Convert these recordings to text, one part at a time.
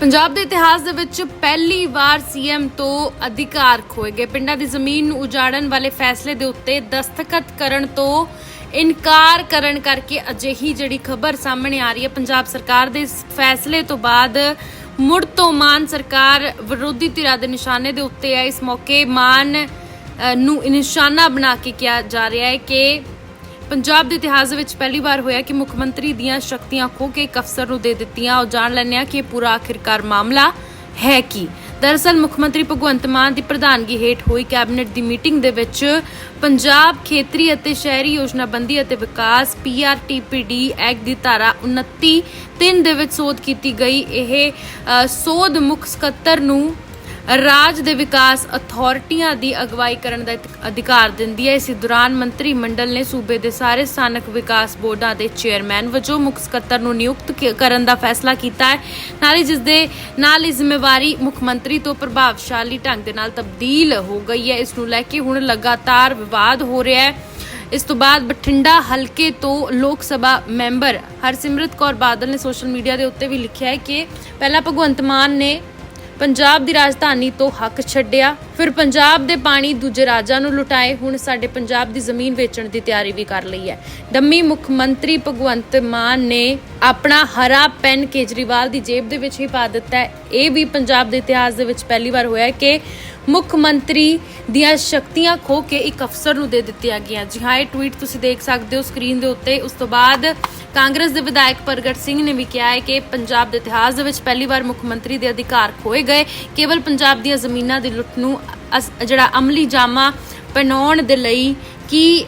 ਪੰਜਾਬ ਦੇ ਇਤਿਹਾਸ ਦੇ ਵਿੱਚ ਪਹਿਲੀ ਵਾਰ ਸੀਐਮ ਤੋਂ ਅਧਿਕਾਰ ਖੋਏ ਗਏ। ਪਿੰਡਾਂ ਦੀ ਜ਼ਮੀਨ ਨੂੰ ਉਜਾੜਨ ਵਾਲੇ ਫੈਸਲੇ ਦੇ ਉੱਤੇ ਦਸਤਖਤ ਕਰਨ ਤੋਂ ਇਨਕਾਰ ਕਰਨ ਕਰਕੇ ਅਜਿਹੀ ਜਿਹੜੀ ਖਬਰ ਸਾਹਮਣੇ ਆ ਰਹੀ ਹੈ, ਪੰਜਾਬ ਸਰਕਾਰ ਦੇ ਇਸ ਫੈਸਲੇ ਤੋਂ ਬਾਅਦ ਮੁੜ ਤੋਂ ਮਾਨ ਸਰਕਾਰ ਵਿਰੋਧੀ ਧਿਰਾਂ ਦੇ ਨਿਸ਼ਾਨੇ ਦੇ ਉੱਤੇ ਹੈ ਇਸ ਮੌਕੇ ਮਾਨ ਨੂੰ ਨਿਸ਼ਾਨਾ ਬਣਾ ਕੇ ਕਿਹਾ ਜਾ ਰਿਹਾ ਹੈ ਕਿ ਪੰਜਾਬ ਦੇ ਇਤਿਹਾਸ ਵਿੱਚ ਪਹਿਲੀ ਵਾਰ ਹੋਇਆ ਕਿ ਮੁੱਖ ਮੰਤਰੀ ਦੀਆਂ ਸ਼ਕਤੀਆਂ ਖੋ ਕੇ ਇੱਕ ਅਫਸਰ ਨੂੰ ਦੇ ਦਿੱਤੀਆਂ। ਉਹ ਜਾਣ ਲੈਂਦੇ ਹਾਂ ਕਿ ਇਹ ਪੂਰਾ ਆਖਿਰਕਾਰ ਮਾਮਲਾ ਹੈ ਕੀ। ਦਰਅਸਲ, ਮੁੱਖ ਮੰਤਰੀ ਭਗਵੰਤ ਮਾਨ ਦੀ ਪ੍ਰਧਾਨਗੀ ਹੇਠ ਹੋਈ ਕੈਬਨਿਟ ਦੀ ਮੀਟਿੰਗ ਦੇ ਵਿੱਚ ਪੰਜਾਬ ਖੇਤਰੀ ਅਤੇ ਸ਼ਹਿਰੀ ਯੋਜਨਾਬੰਦੀ ਅਤੇ ਵਿਕਾਸ ਪੀਆਰਟੀਪੀਡੀ ਐਕਟ ਦੀ ਧਾਰਾ 29 ਤਿੰਨ ਦੇ ਵਿੱਚ ਸੋਧ ਕੀਤੀ ਗਈ। ਇਹ ਸੋਧ ਮੁੱਖ ਸਕੱਤਰ ਨੂੰ ਰਾਜ ਦੇ ਵਿਕਾਸ ਅਥਾਰਟੀਆਂ ਦੀ ਅਗਵਾਈ ਕਰਨ ਦਾ ਇਤ- ਅਧਿਕਾਰ ਦਿੰਦੀ ਹੈ। ਇਸ ਦੌਰਾਨ ਮੰਤਰੀ ਮੰਡਲ ਨੇ ਸੂਬੇ ਦੇ ਸਾਰੇ ਸਥਾਨਕ ਵਿਕਾਸ ਬੋਰਡਾਂ ਦੇ ਚੇਅਰਮੈਨ ਵਜੋਂ ਮੁੱਖ ਸਕੱਤਰ ਨੂੰ ਨਿਯੁਕਤ ਕਰਨ ਦਾ ਫੈਸਲਾ ਕੀਤਾ ਹੈ। ਨਾਲ ਹੀ ਜਿਸ ਦੇ, ਨਾਲ ਹੀ ਜ਼ਿੰਮੇਵਾਰੀ ਮੁੱਖ ਮੰਤਰੀ ਤੋਂ ਪ੍ਰਭਾਵਸ਼ਾਲੀ ਢੰਗ ਦੇ ਨਾਲ ਤਬਦੀਲ ਹੋ ਗਈ ਹੈ। ਇਸ ਨੂੰ ਲੈ ਕੇ ਹੁਣ ਲਗਾਤਾਰ ਵਿਵਾਦ ਹੋ ਰਿਹਾ ਹੈ। ਇਸ ਤੋਂ ਬਾਅਦ ਬਠਿੰਡਾ ਹਲਕੇ ਤੋਂ ਲੋਕ ਸਭਾ ਮੈਂਬਰ ਹਰਸਿਮਰਤ ਕੌਰ ਬਾਦਲ ਨੇ ਸੋਸ਼ਲ ਮੀਡੀਆ ਦੇ ਉੱਤੇ ਵੀ ਲਿਖਿਆ ਹੈ ਕਿ ਪਹਿਲਾਂ ਭਗਵੰਤ ਮਾਨ ਨੇ ਪੰਜਾਬ ਦੀ ਰਾਜਧਾਨੀ ਤੋਂ ਹੱਕ ਛੱਡਿਆ। ਫਿਰ ਪੰਜਾਬ ਦੇ ਪਾਣੀ ਦੂਜੇ ਰਾਜਾਂ ਨੂੰ ਲੁਟਾਏ। ਹੁਣ ਸਾਡੇ ਪੰਜਾਬ ਦੀ ਜ਼ਮੀਨ ਵੇਚਣ ਦੀ ਤਿਆਰੀ ਵੀ ਕਰ ਲਈ ਹੈ। ਡੰਮੀ ਮੁੱਖ ਮੰਤਰੀ ਭਗਵੰਤ ਮਾਨ ਨੇ ਆਪਣਾ ਹਰਾ ਪੈਨ ਕੇਜਰੀਵਾਲ ਦੀ ਜੇਬ ਦੇ ਵਿੱਚ ਹੀ ਪਾ ਦਿੱਤਾ ਹੈ। ਇਹ ਵੀ ਪੰਜਾਬ ਦੇ ਇਤਿਹਾਸ ਦੇ ਵਿੱਚ ਪਹਿਲੀ ਵਾਰ ਹੋਇਆ ਹੈ ਕਿ ਮੁੱਖ ਮੰਤਰੀ ਦੀਆਂ ਸ਼ਕਤੀਆਂ ਖੋ ਕੇ ਇੱਕ ਅਫਸਰ ਨੂੰ ਦੇ ਦਿੱਤੀਆਂ ਗਈਆਂ। ਜੀ ਹਾਂ, ਇਹ ਟਵੀਟ ਤੁਸੀਂ ਦੇਖ ਸਕਦੇ ਹੋ ਸਕਰੀਨ ਦੇ ਉੱਤੇ। ਉਸ ਤੋਂ ਬਾਅਦ ਕਾਂਗਰਸ ਦੇ ਵਿਧਾਇਕ ਪ੍ਰਗਟ ਸਿੰਘ ਨੇ ਵੀ ਕਿਹਾ ਹੈ ਕਿ ਪੰਜਾਬ ਦੇ ਇਤਿਹਾਸ ਦੇ ਵਿੱਚ ਪਹਿਲੀ ਵਾਰ ਮੁੱਖ ਮੰਤਰੀ ਦੇ ਅਧਿਕਾਰ ਖੋਏ ਗਏ। ਕੇਵਲ ਪੰਜਾਬ ਦੀਆਂ ਜ਼ਮੀਨਾਂ ਦੀ ਲੁੱਟ ਨੂੰ ਅਸ- ਜਿਹੜਾ ਅਮਲੀ ਜਾਮਾ ਪਹਿਨਾਉਣ ਦੇ ਲਈ ਕਿ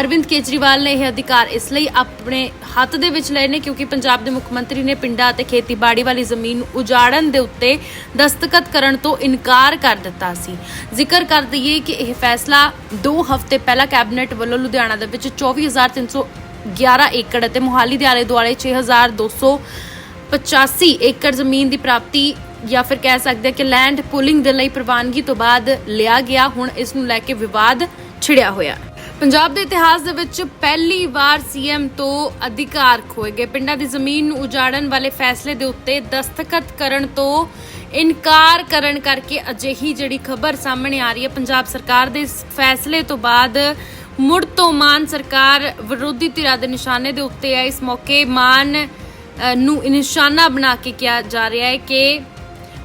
ਅਰਵਿੰਦ ਕੇਜਰੀਵਾਲ ਨੇ ਇਹ ਅਧਿਕਾਰ ਇਸ ਲਈ ਆਪਣੇ ਹੱਥ ਦੇ ਵਿੱਚ ਲਏ ਨੇ ਕਿਉਂਕਿ ਪੰਜਾਬ ਦੇ ਮੁੱਖ ਮੰਤਰੀ ਨੇ ਪਿੰਡਾਂ ਅਤੇ ਖੇਤੀਬਾੜੀ ਵਾਲੀ ਜ਼ਮੀਨ ਨੂੰ ਉਜਾੜਨ ਦੇ ਉੱਤੇ ਦਸਤਖਤ ਕਰਨ ਤੋਂ ਇਨਕਾਰ ਕਰ ਦਿੱਤਾ ਸੀ। ਜ਼ਿਕਰ ਕਰ ਦਈਏ ਕਿ ਇਹ ਫੈਸਲਾ 2 ਹਫ਼ਤੇ ਪਹਿਲਾਂ ਕੈਬਨਿਟ ਵੱਲੋਂ ਲੁਧਿਆਣਾ ਦੇ ਵਿੱਚ 24311 ਏਕੜ ਅਤੇ ਮੁਹਾਲੀ ਦੇ ਆਲੇ ਦੁਆਲੇ 6285 ਏਕੜ ਜ਼ਮੀਨ ਦੀ ਪ੍ਰਾਪਤੀ ਜਾਂ ਫਿਰ ਕਹਿ ਸਕਦੇ ਹਾਂ ਕਿ ਲੈਂਡ ਪੂਲਿੰਗ ਦੇ ਲਈ ਪ੍ਰਵਾਨਗੀ ਤੋਂ ਬਾਅਦ ਲਿਆ ਗਿਆ। ਹੁਣ ਇਸ ਨੂੰ ਲੈ ਕੇ ਵਿਵਾਦ ਛਿੜਿਆ ਹੋਇਆ। ਪੰਜਾਬ ਦੇ ਇਤਿਹਾਸ ਦੇ ਵਿੱਚ ਪਹਿਲੀ ਵਾਰ ਸੀਐਮ ਤੋਂ ਅਧਿਕਾਰ ਖੋਏ ਗਏ। ਪਿੰਡਾਂ ਦੀ ਜ਼ਮੀਨ ਨੂੰ ਉਜਾੜਨ ਵਾਲੇ ਫੈਸਲੇ ਦੇ ਉੱਤੇ ਦਸਤਖਤ ਕਰਨ ਤੋਂ ਇਨਕਾਰ ਕਰਨ ਕਰਕੇ ਅਜਿਹੀ ਜਿਹੜੀ ਖਬਰ ਸਾਹਮਣੇ ਆ ਰਹੀ ਹੈ, ਪੰਜਾਬ ਸਰਕਾਰ ਦੇ ਇਸ ਫੈਸਲੇ ਤੋਂ ਬਾਅਦ ਮੁੜ ਤੋਂ ਮਾਨ ਸਰਕਾਰ ਵਿਰੋਧੀ ਧਿਰਾਂ ਦੇ ਨਿਸ਼ਾਨੇ ਦੇ ਉੱਤੇ ਹੈ ਇਸ ਮੌਕੇ ਮਾਨ ਨੂੰ ਨਿਸ਼ਾਨਾ ਬਣਾ ਕੇ ਕਿਹਾ ਜਾ ਰਿਹਾ ਹੈ ਕਿ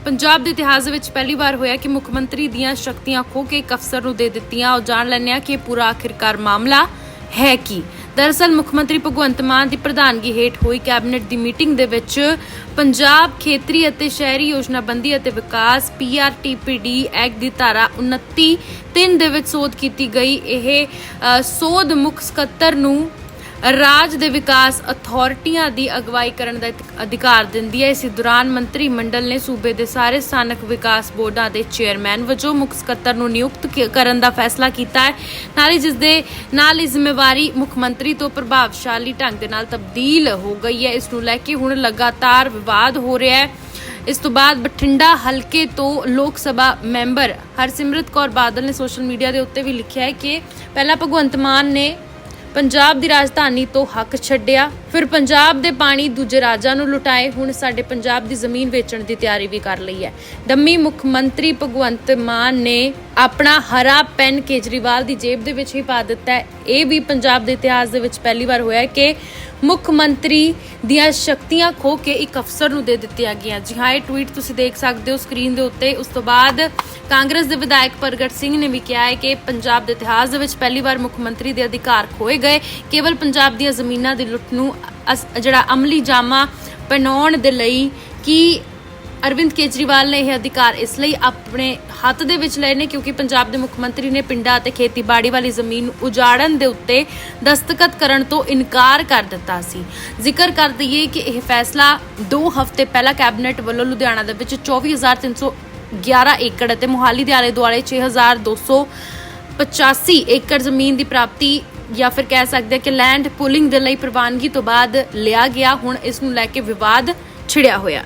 ਪੰਜਾਬ ਦੇ ਇਤਿਹਾਸ ਦੇ ਵਿੱਚ ਪਹਿਲੀ ਵਾਰ ਹੋਇਆ ਕਿ ਮੁੱਖ ਮੰਤਰੀ ਦੀਆਂ ਸ਼ਕਤੀਆਂ ਖੋ ਕੇ ਇੱਕ ਅਫਸਰ ਨੂੰ ਦੇ ਦਿੱਤੀਆਂ। ਉਹ ਜਾਣ ਲੈਂਦੇ ਹਾਂ ਕਿ ਇਹ ਪੂਰਾ ਆਖਿਰਕਾਰ ਮਾਮਲਾ ਹੈ ਕੀ। ਦਰਅਸਲ, ਮੁੱਖ ਮੰਤਰੀ ਭਗਵੰਤ ਮਾਨ ਦੀ ਪ੍ਰਧਾਨਗੀ ਹੇਠ ਹੋਈ ਕੈਬਨਿਟ ਦੀ ਮੀਟਿੰਗ ਦੇ ਵਿੱਚ ਪੰਜਾਬ ਖੇਤਰੀ ਅਤੇ ਸ਼ਹਿਰੀ ਯੋਜਨਾਬੰਦੀ ਅਤੇ ਵਿਕਾਸ ਪੀਆਰਟੀਪੀਡੀ ਐਕਟ ਦੀ ਧਾਰਾ 29 ਤਿੰਨ ਦੇ ਵਿੱਚ ਸੋਧ ਕੀਤੀ ਗਈ। ਇਹ ਸੋਧ ਮੁੱਖ ਸਕੱਤਰ ਨੂੰ ਰਾਜ ਦੇ ਵਿਕਾਸ ਅਥਾਰਟੀਆਂ ਦੀ ਅਗਵਾਈ ਕਰਨ ਦਾ ਅਧਿਕਾਰ ਦਿੰਦੀ ਹੈ। ਇਸ ਦੌਰਾਨ ਮੰਤਰੀ ਮੰਡਲ ਨੇ ਸੂਬੇ ਦੇ ਸਾਰੇ ਸਥਾਨਕ ਵਿਕਾਸ ਬੋਰਡਾਂ ਦੇ ਚੇਅਰਮੈਨ ਵਜੋਂ ਮੁੱਖ ਸਕੱਤਰ ਨੂੰ ਨਿਯੁਕਤ ਕਰਨ ਦਾ ਫੈਸਲਾ ਕੀਤਾ ਹੈ। ਨਾਲ ਹੀ ਜਿਸ ਦੇ, ਨਾਲ ਹੀ ਜ਼ਿੰਮੇਵਾਰੀ ਮੁੱਖ ਮੰਤਰੀ ਤੋਂ ਪ੍ਰਭਾਵਸ਼ਾਲੀ ਢੰਗ ਦੇ ਨਾਲ ਤਬਦੀਲ ਹੋ ਗਈ ਹੈ। ਇਸ ਨੂੰ ਲੈ ਕੇ ਹੁਣ ਲਗਾਤਾਰ ਵਿਵਾਦ ਹੋ ਰਿਹਾ ਹੈ। ਇਸ ਤੋਂ ਬਾਅਦ ਬਠਿੰਡਾ ਹਲਕੇ ਤੋਂ ਲੋਕ ਸਭਾ ਮੈਂਬਰ ਹਰਸਿਮਰਤ ਕੌਰ ਬਾਦਲ ਨੇ ਸੋਸ਼ਲ ਮੀਡੀਆ ਦੇ ਉੱਤੇ ਵੀ ਲਿਖਿਆ ਹੈ ਕਿ ਪਹਿਲਾਂ ਭਗਵੰਤ ਮਾਨ ਨੇ ਪੰਜਾਬ ਦੀ ਰਾਜਧਾਨੀ ਤੋਂ ਹੱਕ ਛੱਡਿਆ। ਫਿਰ ਪੰਜਾਬ ਦੇ ਪਾਣੀ ਦੂਜੇ ਰਾਜਾਂ ਨੂੰ ਲੁਟਾਏ। ਹੁਣ ਸਾਡੇ ਪੰਜਾਬ ਦੀ ਜ਼ਮੀਨ ਵੇਚਣ ਦੀ ਤਿਆਰੀ ਵੀ ਕਰ ਲਈ ਹੈ। ਡੰਮੀ ਮੁੱਖ ਮੰਤਰੀ ਭਗਵੰਤ ਮਾਨ ਨੇ ਆਪਣਾ ਹਰਾ ਪੈਨ ਕੇਜਰੀਵਾਲ ਦੀ ਜੇਬ ਦੇ ਵਿੱਚ ਹੀ ਪਾ ਦਿੱਤਾ ਹੈ। ਇਹ ਵੀ ਪੰਜਾਬ ਦੇ ਇਤਿਹਾਸ ਦੇ ਵਿੱਚ ਪਹਿਲੀ ਵਾਰ ਹੋਇਆ ਹੈ ਕਿ ਮੁੱਖ ਮੰਤਰੀ ਦੀਆਂ ਸ਼ਕਤੀਆਂ ਖੋ ਕੇ ਇੱਕ ਅਫਸਰ ਨੂੰ ਦੇ ਦਿੱਤੀਆਂ ਗਈਆਂ। ਜੀ ਹਾਂ, ਇਹ ਟਵੀਟ ਤੁਸੀਂ ਦੇਖ ਸਕਦੇ ਹੋ ਸਕਰੀਨ ਦੇ ਉੱਤੇ। ਉਸ ਤੋਂ ਬਾਅਦ ਕਾਂਗਰਸ ਦੇ ਵਿਧਾਇਕ ਪ੍ਰਗਟ ਸਿੰਘ ਨੇ ਵੀ ਕਿਹਾ ਹੈ ਕਿ ਪੰਜਾਬ ਦੇ ਇਤਿਹਾਸ ਦੇ ਵਿੱਚ ਪਹਿਲੀ ਵਾਰ ਮੁੱਖ ਮੰਤਰੀ ਦੇ ਅਧਿਕਾਰ ਖੋਏ ਗਏ। ਕੇਵਲ ਪੰਜਾਬ ਦੀਆਂ ਜ਼ਮੀਨਾਂ ਦੀ ਲੁੱਟ ਨੂੰ ਜਿਹੜਾ ਅਮਲੀ ਜਾਮਾ ਪਹਿਨਾਉਣ ਦੇ ਲਈ ਕਿ ਅਰਵਿੰਦ ਕੇਜਰੀਵਾਲ ਨੇ ਇਹ ਅਧਿਕਾਰ ਇਸ ਲਈ ਆਪਣੇ ਹੱਥ ਦੇ ਵਿੱਚ ਲਏ ਨੇ? ਕਿਉਂਕਿ ਪੰਜਾਬ ਦੇ ਮੁੱਖ ਮੰਤਰੀ ਨੇ ਪਿੰਡਾਂ ਅਤੇ ਖੇਤੀਬਾੜੀ ਵਾਲੀ ਜ਼ਮੀਨ ਨੂੰ ਉਜਾੜਨ ਦੇ ਉੱਤੇ ਦਸਤਖਤ ਕਰਨ ਤੋਂ ਇਨਕਾਰ ਕਰ ਦਿੱਤਾ ਸੀ। ਜ਼ਿਕਰ ਕਰ ਦਈਏ ਕਿ ਇਹ ਫੈਸਲਾ 2 ਹਫ਼ਤੇ ਪਹਿਲਾਂ ਕੈਬਨਿਟ ਵੱਲੋਂ ਲੁਧਿਆਣਾ ਦੇ ਵਿੱਚ 24311 ਏਕੜ ਅਤੇ ਮੁਹਾਲੀ ਦੇ ਆਲੇ ਦੁਆਲੇ 6285 ਏਕੜ ਜ਼ਮੀਨ ਦੀ ਪ੍ਰਾਪਤੀ ਜਾਂ ਫਿਰ ਕਹਿ ਸਕਦੇ ਹਾਂ ਕਿ ਲੈਂਡ ਪੁਲਿੰਗ ਦੇ ਲਈ ਪ੍ਰਵਾਨਗੀ ਤੋਂ ਬਾਅਦ ਲਿਆ ਗਿਆ, ਹੁਣ ਇਸ ਨੂੰ ਲੈ ਕੇ ਵਿਵਾਦ ਛਿੜਿਆ ਹੋਇਆ।